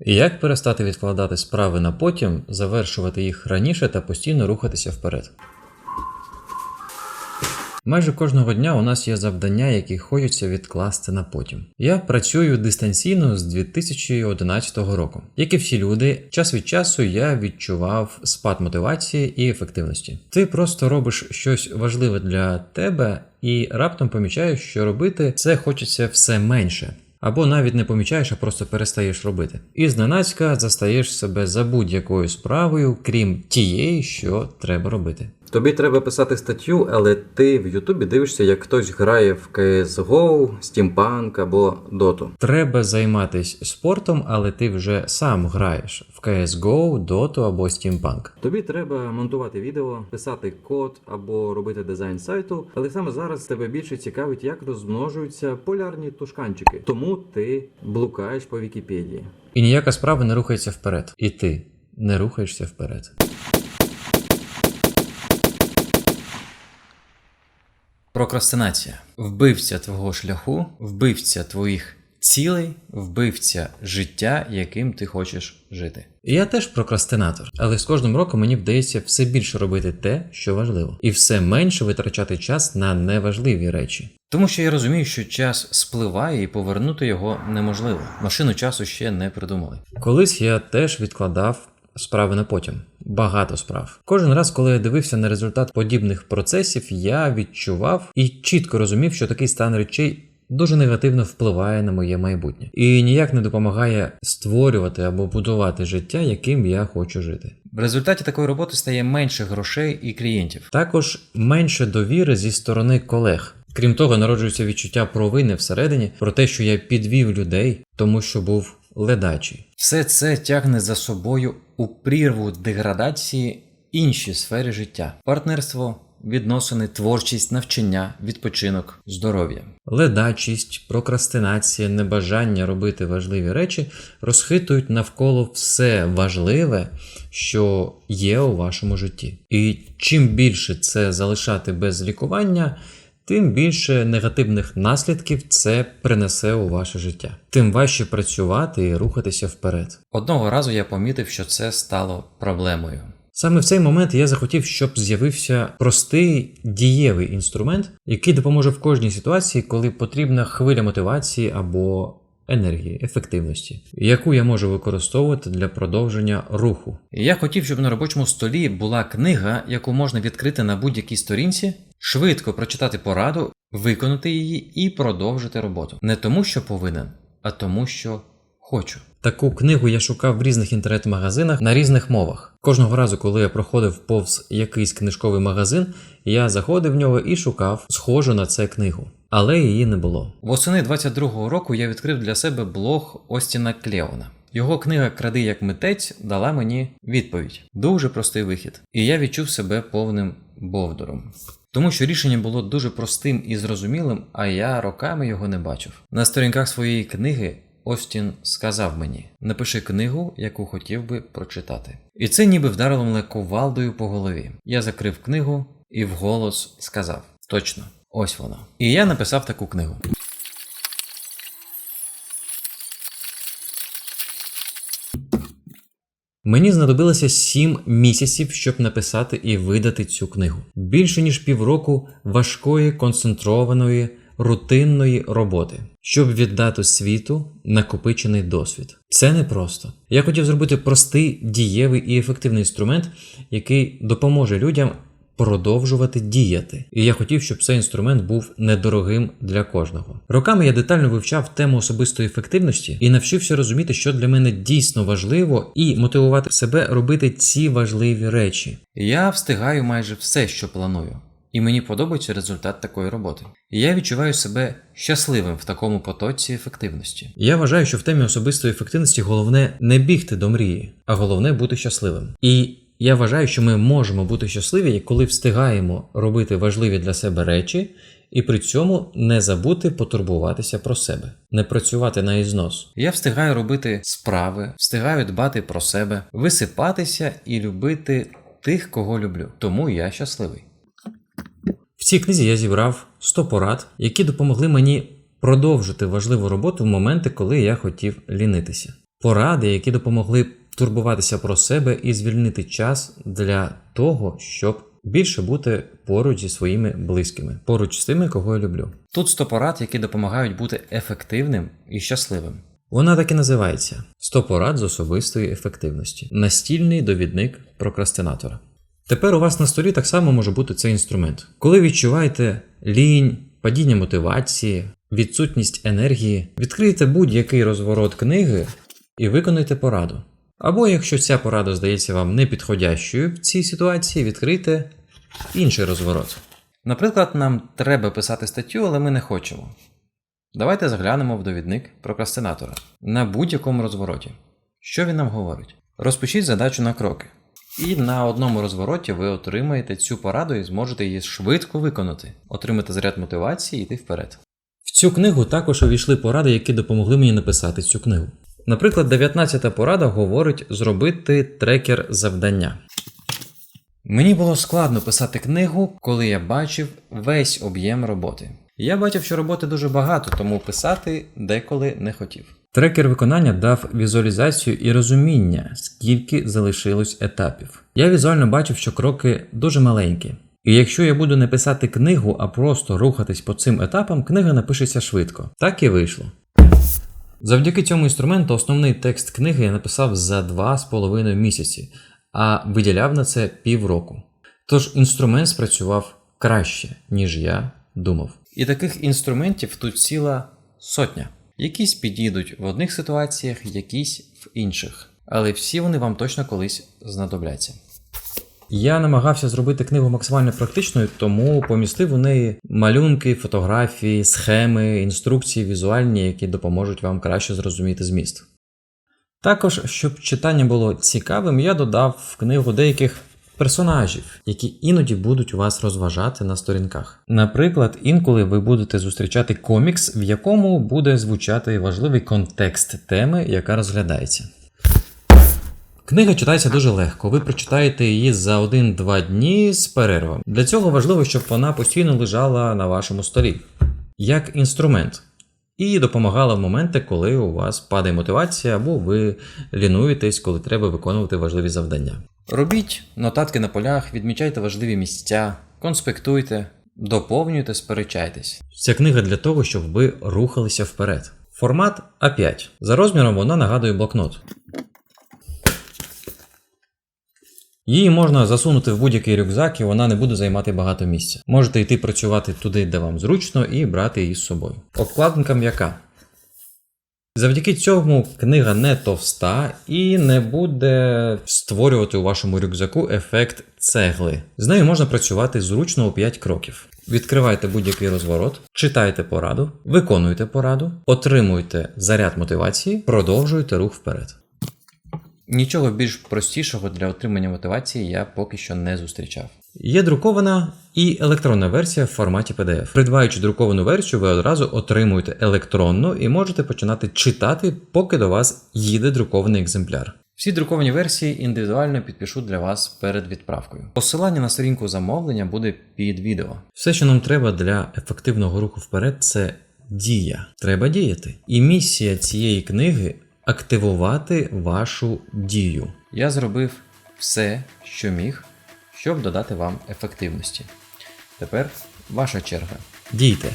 Як перестати відкладати справи на потім, завершувати їх раніше та постійно рухатися вперед? Майже кожного дня у нас є завдання, які хочеться відкласти на потім. Я працюю дистанційно з 2011 року. Як і всі люди, час від часу я відчував спад мотивації і ефективності. Ти просто робиш щось важливе для тебе і раптом помічаєш, що робити це хочеться все менше. Або навіть не помічаєш, а просто перестаєш робити. І зненацька застаєш себе за будь-якою справою, крім тієї, що треба робити. Тобі треба писати статтю, але ти в Ютубі дивишся, як хтось грає в CSGO, Steampunk або Dota. Треба займатися спортом, але ти вже сам граєш в CSGO, Dota або Steampunk. Тобі треба монтувати відео, писати код або робити дизайн сайту, але саме зараз тебе більше цікавить, як розмножуються полярні тушканчики. Тому ти блукаєш по Вікіпедії. І ніяка справа не рухається вперед. І ти не рухаєшся вперед. Прокрастинація. Вбивця твого шляху, вбивця твоїх цілей, вбивця життя, яким ти хочеш жити. І я теж прокрастинатор, але з кожним роком мені вдається все більше робити те, що важливо, і все менше витрачати час на неважливі речі. Тому що я розумію, що час спливає і повернути його неможливо. Машину часу ще не придумали. Колись я теж відкладав справи на потім. Багато справ. Кожен раз, коли я дивився на результат подібних процесів, я відчував і чітко розумів, що такий стан речей дуже негативно впливає на моє майбутнє і ніяк не допомагає створювати або будувати життя, яким я хочу жити. В результаті такої роботи стає менше грошей і клієнтів. Також менше довіри зі сторони колег. Крім того, народжується відчуття провини всередині про те, що я підвів людей, тому що був ледачий. Все це тягне за собою у прірву деградації інші сфери життя: партнерство, відносини, творчість, навчання, відпочинок, здоров'я. Ледачість, прокрастинація, небажання робити важливі речі розхитують навколо все важливе, що є у вашому житті. І чим більше це залишати без лікування, тим більше негативних наслідків це принесе у ваше життя. Тим важче працювати і рухатися вперед. Одного разу я помітив, що це стало проблемою. Саме в цей момент я захотів, щоб з'явився простий дієвий інструмент, який допоможе в кожній ситуації, коли потрібна хвиля мотивації або енергії, ефективності, яку я можу використовувати для продовження руху. Я хотів, щоб на робочому столі була книга, яку можна відкрити на будь-якій сторінці, швидко прочитати пораду, виконати її і продовжити роботу. Не тому, що повинен, а тому, що хочу. Таку книгу я шукав в різних інтернет-магазинах на різних мовах. Кожного разу, коли я проходив повз якийсь книжковий магазин, я заходив в нього і шукав схожу на це книгу. Але її не було. Восени 22-го року я відкрив для себе блог Остіна Клеона. Його книга Кради як митець дала мені відповідь. Дуже простий вихід. І я відчув себе повним бовдуром. Тому що рішення було дуже простим і зрозумілим, а я роками його не бачив. На сторінках своєї книги Остін сказав мені: напиши книгу, яку хотів би прочитати. І це ніби вдарило мене ковалдою по голові. Я закрив книгу і вголос сказав: Точно, ось воно. І я написав таку книгу. Мені знадобилося 7 місяців, щоб написати і видати цю книгу. Більше ніж півроку важкої, концентрованої, рутинної роботи, щоб віддати світу накопичений досвід. Це непросто. Я хотів зробити простий, дієвий і ефективний інструмент, який допоможе людям продовжувати діяти. І я хотів, щоб цей інструмент був недорогим для кожного. Роками я детально вивчав тему особистої ефективності і навчився розуміти, що для мене дійсно важливо, і мотивувати себе робити ці важливі речі. Я встигаю майже все, що планую. І мені подобається результат такої роботи. І я відчуваю себе щасливим в такому потоці ефективності. Я вважаю, що в темі особистої ефективності головне не бігти до мрії, а головне бути щасливим. І я вважаю, що ми можемо бути щасливі, коли встигаємо робити важливі для себе речі, і при цьому не забути потурбуватися про себе, не працювати на ізнос. Я встигаю робити справи, встигаю дбати про себе, висипатися і любити тих, кого люблю. Тому я щасливий. В цій книзі я зібрав 100 порад, які допомогли мені продовжити важливу роботу в моменти, коли я хотів лінитися. Поради, які допомогли турбуватися про себе і звільнити час для того, щоб більше бути поруч зі своїми близькими, поруч з тими, кого я люблю. Тут 100 порад, які допомагають бути ефективним і щасливим. Вона так і називається 100 порад з особистої ефективності. Настільний довідник прокрастинатора. Тепер у вас на столі так само може бути цей інструмент. Коли відчуваєте лінь, падіння мотивації, відсутність енергії, відкрийте будь-який розворот книги і виконуйте пораду. Або якщо ця порада здається вам непідходящою в цій ситуації, відкрийте інший розворот. Наприклад, нам треба писати статтю, але ми не хочемо. Давайте заглянемо в довідник прокрастинатора на будь-якому розвороті. Що він нам говорить? Розпишіть задачу на кроки. І на одному розвороті ви отримаєте цю пораду і зможете її швидко виконати, отримати заряд мотивації і йти вперед. В цю книгу також увійшли поради, які допомогли мені написати цю книгу. Наприклад, 19 порада говорить зробити трекер завдання. Мені було складно писати книгу, коли я бачив весь об'єм роботи. Я бачив, що роботи дуже багато, тому писати деколи не хотів. Трекер виконання дав візуалізацію і розуміння, скільки залишилось етапів. Я візуально бачив, що кроки дуже маленькі. І якщо я буду не писати книгу, а просто рухатись по цим етапам, книга напишеться швидко. Так і вийшло. Завдяки цьому інструменту основний текст книги я написав за 2,5 місяці, а виділяв на це півроку. Тож інструмент спрацював краще, ніж я думав. І таких інструментів тут ціла сотня. Якісь підійдуть в одних ситуаціях, якісь в інших. Але всі вони вам точно колись знадобляться. Я намагався зробити книгу максимально практичною, тому помістив у неї малюнки, фотографії, схеми, інструкції візуальні, які допоможуть вам краще зрозуміти зміст. Також, щоб читання було цікавим, я додав в книгу деяких персонажів, які іноді будуть вас розважати на сторінках. Наприклад, інколи ви будете зустрічати комікс, в якому буде звучати важливий контекст теми, яка розглядається. Книга читається дуже легко. Ви прочитаєте її за 1-2 дні з перервами. Для цього важливо, щоб вона постійно лежала на вашому столі як інструмент. І допомагала в моменти, коли у вас падає мотивація, або ви лінуєтесь, коли треба виконувати важливі завдання. Робіть нотатки на полях, відмічайте важливі місця, конспектуйте, доповнюйте, сперечайтесь. Ця книга для того, щоб ви рухалися вперед. Формат А5. За розміром вона нагадує блокнот. Її можна засунути в будь-який рюкзак, і вона не буде займати багато місця. Можете йти працювати туди, де вам зручно, і брати її з собою. Обкладинка м'яка. Завдяки цьому книга не товста і не буде створювати у вашому рюкзаку ефект цегли. З нею можна працювати зручно у 5 кроків. Відкривайте будь-який розворот, читайте пораду, виконуйте пораду, отримуйте заряд мотивації, продовжуйте рух вперед. Нічого більш простішого для отримання мотивації я поки що не зустрічав. Є друкована і електронна версія в форматі PDF. Придбаючи друковану версію, ви одразу отримуєте електронну і можете починати читати, поки до вас їде друкований екземпляр. Всі друковані версії індивідуально підпишу для вас перед відправкою. Посилання на сторінку замовлення буде під відео. Все, що нам треба для ефективного руху вперед, це дія. Треба діяти. І місія цієї книги активувати вашу дію. Я зробив все, що міг, щоб додати вам ефективності. Тепер ваша черга. Дійте.